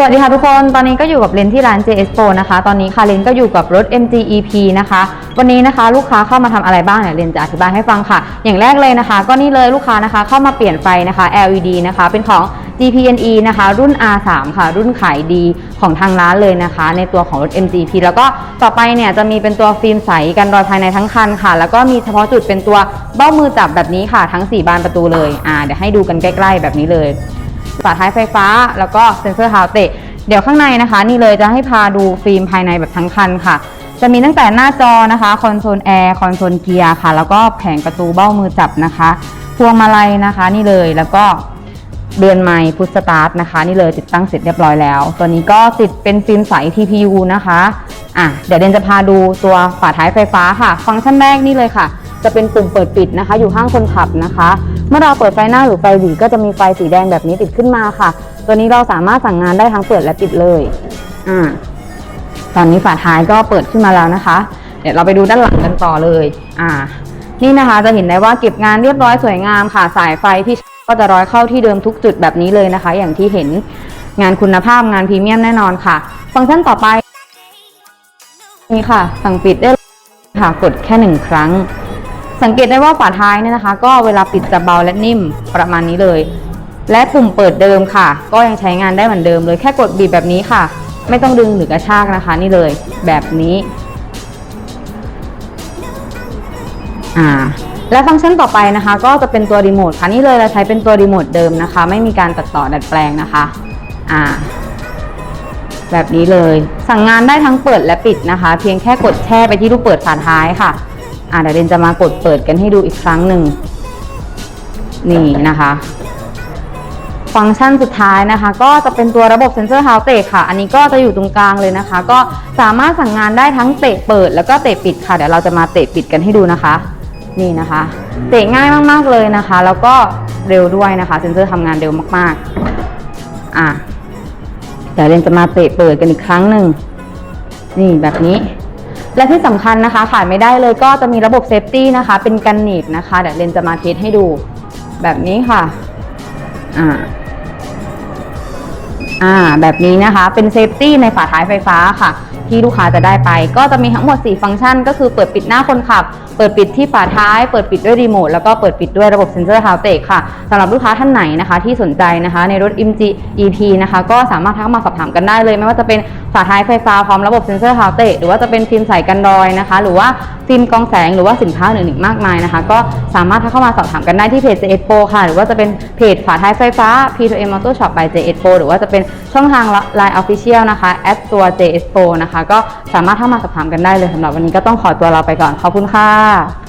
สวัสดีค่ะทุกคน ตอนนี้ก็อยู่กับเลนที่ร้าน JS Pro นะคะ ตอนนี้ค่ะเลนก็อยู่กับรถ MG EP นะคะ วันนี้นะคะลูกค้าเข้ามาทำอะไรบ้างเนี่ยเลนจะอธิบายให้ฟังค่ะ อย่างแรกเลยนะคะ ก็นี่เลยลูกค้านะคะเข้ามาเปลี่ยนไฟนะคะ LED นะคะ เป็นของ GPNE นะคะ รุ่น R3 ค่ะ รุ่นขายดีของทางร้านเลยนะคะ ในตัวของรถ MG P แล้วก็ต่อไปเนี่ยจะมีเป็นตัวฟิล์มใสกันรอยภายในทั้งคันค่ะ แล้วก็มีเฉพาะจุดเป็นตัวเบ้ามือจับแบบนี้ค่ะ ทั้ง 4 บานประตูเลย อ่า เดี๋ยวให้ดูกันใกล้ ๆ แบบนี้เลย ฝาท้ายไฟฟ้า แล้วก็เซ็นเซอร์เท้าเตะ เดี๋ยวข้างในนะคะ นี่เลยจะให้พาดูฟิล์มภายในแบบทั้งคันค่ะ จะมีตั้งแต่หน้าจอนะคะคอนโซลแอร์คอนโซลเกียร์ค่ะ แล้วก็แผงประตูเบ้ามือจับนะคะพวงมาลัยนะคะ นี่เลยแล้วก็เดือนไม้พุทสตาร์ทนะคะ นี่เลยติดตั้งเสร็จเรียบร้อยแล้ว ตัวนี้ก็ติดเป็นฟิล์มใส TPU นะคะอะเดี๋ยวเดนจะพาดูตัวฝาท้ายไฟฟ้าค่ะ ฟังก์ชันแรกนี่เลยค่ะ จะเป็นปุ่มเปิดปิดนะคะ อยู่ข้างคนขับนะคะ เมื่อเราเปิดไฟหน้าหรือไฟหลีก็จะมีไฟสีแดงแบบนี้ติดขึ้นมาค่ะ ตัวนี้เราสามารถสั่งงานได้ทั้งเปิดและปิดเลยอ่าตอนนี้ฝาท้ายก็เปิดขึ้นมาแล้วนะคะ เดี๋ยวเราไปดูด้านหลังกันต่อเลย อ่า นี่นะคะจะเห็นได้ว่าเก็บงานเรียบร้อยสวยงามค่ะ สายไฟที่ก็จะร้อยเข้าที่เดิมทุกจุดแบบนี้เลยนะคะ อย่างที่เห็นงานคุณภาพงานพรีเมียมแน่นอนค่ะ ฟังก์ชันต่อไปนี่ค่ะ สั่งปิดได้ค่ะ กดแค่หนึ่งครั้ง สังเกตได้ว่าฝาท้ายเนี่ยนะคะ ก็เวลาปิดจะเบาและนิ่มประมาณนี้เลย และปุ่มเปิดเดิมค่ะ ก็ยังใช้งานได้เหมือนเดิมเลยแค่กดบีบแบบนี้ค่ะ ไม่ต้องดึงหรือกระชากนะคะนี่เลย แบบนี้อ่าและฟังก์ชันต่อไปนะคะ ก็จะเป็นตัวรีโมทค่ะนี่เลยเราใช้เป็นตัวรีโมทเดิมนะคะ ไม่มีการตัดต่อดัดแปลงนะคะอ่าแบบนี้เลย สั่งงานได้ทั้งเปิดและปิดนะคะ เพียงแค่กดแช่ไปที่รูปเปิดฝาท้ายค่ะ อ่าเดี๋ยวเดนจะมากดเปิดกันให้ดูอีกครั้งหนึ่ง นี่นะคะ ฟังก์ชันสุดท้ายนะคะ ก็จะเป็นตัวระบบเซ็นเซอร์เฮาเตะค่ะ อันนี้ก็จะอยู่ตรงกลางเลยนะคะ ก็สามารถสั่งงานได้ทั้งเตะเปิดแล้วก็เตะปิดค่ะ เดี๋ยวเราจะมาเตะปิดกันให้ดูนะคะ นี่นะคะ เตะง่ายมากๆเลยนะคะ แล้วก็เร็วด้วยนะคะ เซ็นเซอร์ทำงานเร็วมากๆ อะเดี๋ยวเรนจะมาเตะเปิดกันอีกครั้งหนึ่ง นี่แบบนี้ และที่สำคัญนะคะขาดไม่ได้เลยก็จะมีระบบเซฟตี้นะคะ เป็นกันหนีบนะคะ เดี๋ยวเรนจะมาเทสให้ดู แบบนี้ค่ะ อ่า อ่า แบบนี้นะคะ เป็นเซฟตี้ในฝาท้ายไฟฟ้าค่ะ ที่ลูกค้าจะได้ไป ก็จะมีทั้งหมด 4 ฟังก์ชัน ก็คือเปิดปิดหน้าคนขับ เปิดปิดที่ฝาท้าย เปิดปิดด้วยรีโมทแล้วก็เปิดปิดด้วยระบบเซ็นเซอร์ฮาวเตกค่ะสำหรับลูกค้าท่านไหนนะคะ ที่สนใจนะคะในรถ MG EP นะคะก็สามารถทักมาสอบถามกันได้เลย ไม่ว่าจะเป็นฝาท้ายไฟฟ้าพร้อมระบบเซ็นเซอร์ฮาวเตกหรือว่าจะเป็นฟิล์มใสกันรอยนะคะ หรือว่าฟิล์มกองแสงหรือว่าสินค้าอื่นๆอีกมากมายนะคะ ก็สามารถทักเข้ามาสอบถามกันได้ที่เพจ JS Pro ค่ะ หรือว่าจะเป็นเพจฝาท้ายไฟฟ้า P2M Auto Shop by JS Pro หรือว่าจะเป็นช่องทาง Line Official นะคะแอดตัว JS Pro นะคะ ก็สามารถเข้ามาสอบถามกันได้เลยสำหรับวันนี้ก็ต้องขอตัวลาไปก่อนขอบคุณค่ะ